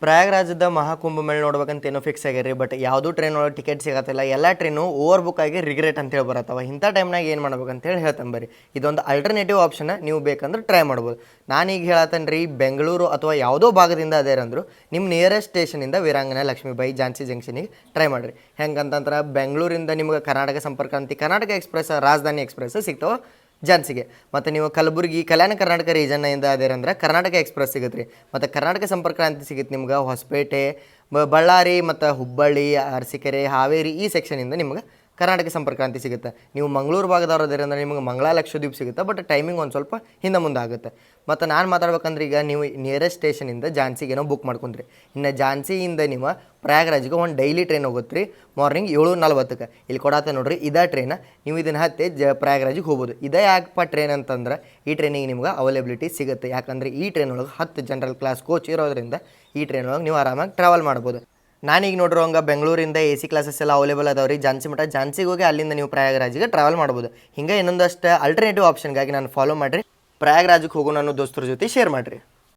ಪ್ರಯಾಗರಾಜದ ಮಹಾಕುಂಭ ಮೇಲೆ ನೋಡ್ಬೇಕಂತ ಏನೋ ಫಿಕ್ಸ್ ಆಗ್ಯಾರಿ ಬಟ್ ಯಾವುದೂ ಟ್ರೈನ್ ಒಳಗೆ ಟಿಕೆಟ್ ಸಿಗತ್ತಿಲ್ಲ. ಎಲ್ಲ ಟ್ರೈನು ಓವರ್ ಬುಕ್ ಆಗಿ ರಿಗ್ರೆಟ್ ಅಂತೇಳಿ ಬರತ್ತವ. ಇಂಥ ಟೈಮ್ನಾಗ ಏನು ಮಾಡ್ಬೇಕಂತೇಳಿ ಹೇಳ್ತಾನೆ ಬರ್ರಿ. ಇದೊಂದು ಅಲ್ಟರ್ನೇಟಿವ್ ಆಪ್ಷನ್ ನೀವು ಬೇಕಂದ್ರೆ ಟ್ರೈ ಮಾಡ್ಬೋದು. ನಾನೀಗ ಹೇಳತ್ತೇನೆ ರೀ, ಬೆಂಗಳೂರು ಅಥವಾ ಯಾವುದೋ ಭಾಗದಿಂದ ಅದೇರಂದ್ರು ನಿಮ್ಮ ನಿಯರೆಸ್ಟ್ ಸ್ಟೇಷನಿಂದ ವೀರಾಂಗನ ಲಕ್ಷ್ಮೀಬಾಯಿ ಝಾನ್ಸಿ ಜಂಕ್ಷನಿಗೆ ಟ್ರೈ ಮಾಡಿರಿ. ಹೆಂಗಂತಂದ್ರೆ, ಬೆಂಗಳೂರಿಂದ ನಿಮ್ಗೆ ಕರ್ನಾಟಕ ಸಂಪರ್ಕ ಅಂತ, ಕರ್ನಾಟಕ ಎಕ್ಸ್ಪ್ರೆಸ್ ರಾಜಧಾನಿ ಎಕ್ಸ್ಪ್ರೆಸ್ ಸಿಗ್ತಾವ. ಜಾನ್ಸಿಗೆ ಮತ್ತು ನೀವು ಕಲಬುರಗಿ, ಕಲ್ಯಾಣ ಕರ್ನಾಟಕ ರೀಜನ್ನಿಂದ ಅದೇರಂದ್ರೆ ಕರ್ನಾಟಕ ಎಕ್ಸ್ಪ್ರೆಸ್ ಸಿಗುತ್ತೆ ರೀ. ಮತ್ತು ಕರ್ನಾಟಕ ಸಂಪರ್ಕ ಕ್ರಾಂತಿ ಸಿಗುತ್ತೆ ನಿಮ್ಗೆ. ಹೊಸಪೇಟೆ ಬಳ್ಳಾರಿ, ಮತ್ತು ಹುಬ್ಬಳ್ಳಿ, ಅರಸೀಕೆರೆ, ಹಾವೇರಿ ಈ ಸೆಕ್ಷನಿಂದ ನಿಮ್ಗೆ ಕರ್ನಾಟಕ ಸಂಪರ್ಕ್ರಾಂತಿ ಸಿಗುತ್ತೆ. ನೀವು ಮಂಗಳೂರು ಭಾಗದವ್ರು ನಿಮಗೆ ಮಂಗಳ ಲಕ್ಷದ್ವೀಪ್ ಸಿಗುತ್ತೆ ಬಟ್ ಟೈಮಿಂಗ್ ಒಂದು ಸ್ವಲ್ಪ ಹಿಂದೆ ಮುಂದೆ ಆಗುತ್ತೆ ಮತ್ತು ನಾನು ಮಾತಾಡ್ಬೇಕಂದ್ರೆ ಈಗ ನೀವು ನಿಯರೆಸ್ಟ್ ಸ್ಟೇಷನಿಂದ ಝಾನ್ಸಿಗೇನೋ ಬುಕ್ ಮಾಡ್ಕೊಂತ್ರಿ ಇನ್ನು ಝಾನ್ಸಿಯಿಂದ ನೀವು ಪ್ರಯಾಗ್ರಾಜ್ಗೆ ಒಂದು ಡೈಲಿ ಟ್ರೈನ್ ಹೋಗುತ್ತೆ ಮಾರ್ನಿಂಗ್ ಏಳು ನಲ್ವತ್ತಕ್ಕೆ ಇಲ್ಲಿ ಕೊಡಾತ ನೋಡ್ರಿ, ಇದೇ ಟ್ರೈನ್ ನೀವು ಇದನ್ನು ಹತ್ತಿ ಜ ಪ್ರಯಾಗ್ರಾಜಿಗೆ ಹೋಗ್ಬೋದು. ಇದೇ ಯಾಕಪ್ಪ ಟ್ರೈನ್ ಅಂತಂದ್ರೆ ಈ ಟ್ರೈನಿಗೆ ನಿಮ್ಗೆ ಅವೈಲೇಬಿಲಿಟಿ ಸಿಗುತ್ತೆ. ಯಾಕಂದ್ರೆ ಈ ಟ್ರೈನ್ ಒಳಗೆ ಹತ್ತು ಜನರಲ್ ಕ್ಲಾಸ್ ಕೋಚ್ ಇರೋದ್ರಿಂದ ಈ ಟ್ರೈನ್ ಒಳಗೆ ನೀವು ಆರಾಮಾಗಿ ಟ್ರಾವೆಲ್ ಮಾಡ್ಬೋದು. ನಾನೀಗ ನೋಡಿರೋ ಹಂಗೆ ಬೆಂಗಳೂರಿಂದ ಎ ಸಿ ಕ್ಲಾಸಸ್ ಎಲ್ಲ ಅವೈಲೇಬಲ್ ಅದಾವೆ ರೀ ಜಾನ್ಸಿ ಮಠ ಜಾನ್ಸಿಗೆ ಹೋಗಿ ಅಲ್ಲಿಂದ ನೀವು ಪ್ರಯಾಗರಾಜಿಗೆ ಟ್ರಾವೆಲ್ ಮಾಡ್ಬೋದು. ಹಿಂಗೆ ಇನ್ನೊಂದಷ್ಟು ಅಲ್ಟರ್ನೇಟಿವ್ ಆಪ್ಷನ್ಗಾಗಿ ನಾನು ಫಾಲೋ ಮಾಡಿರಿ. ಪ್ರಯಾಗರಾಜಕ್ಕೆ ಹೋಗೋಣ ಅನ್ನೋ ದೋಸ್ತರ ಜೊತೆ ಶೇರ್ ಮಾಡಿರಿ.